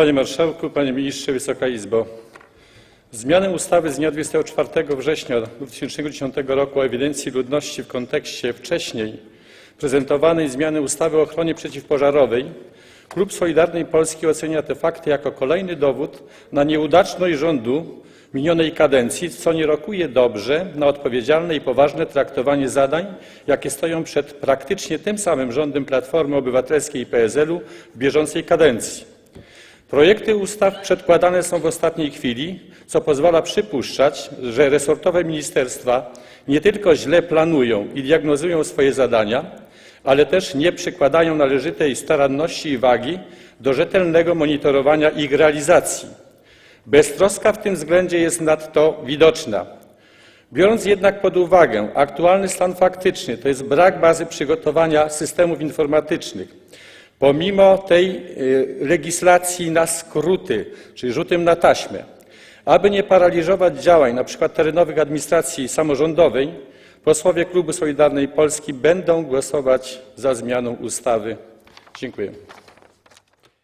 Panie Marszałku, Panie Ministrze, Wysoka Izbo. Zmiany ustawy z dnia 24 września 2010 roku o ewidencji ludności w kontekście wcześniej prezentowanej zmiany ustawy o ochronie przeciwpożarowej Klub Solidarnej Polski ocenia te fakty jako kolejny dowód na nieudaczność rządu minionej kadencji, co nie rokuje dobrze na odpowiedzialne i poważne traktowanie zadań, jakie stoją przed praktycznie tym samym rządem Platformy Obywatelskiej i PSL-u w bieżącej kadencji. Projekty ustaw przedkładane są w ostatniej chwili, co pozwala przypuszczać, że resortowe ministerstwa nie tylko źle planują i diagnozują swoje zadania, ale też nie przykładają należytej staranności i wagi do rzetelnego monitorowania ich realizacji. Beztroska w tym względzie jest nadto widoczna. Biorąc jednak pod uwagę aktualny stan faktyczny, to jest brak bazy przygotowania systemów informatycznych, pomimo tej y, legislacji na skróty, czyli rzutem na taśmę, aby nie paraliżować działań np. terenowych administracji samorządowej, posłowie Klubu Solidarnej Polski będą głosować za zmianą ustawy. Dziękuję.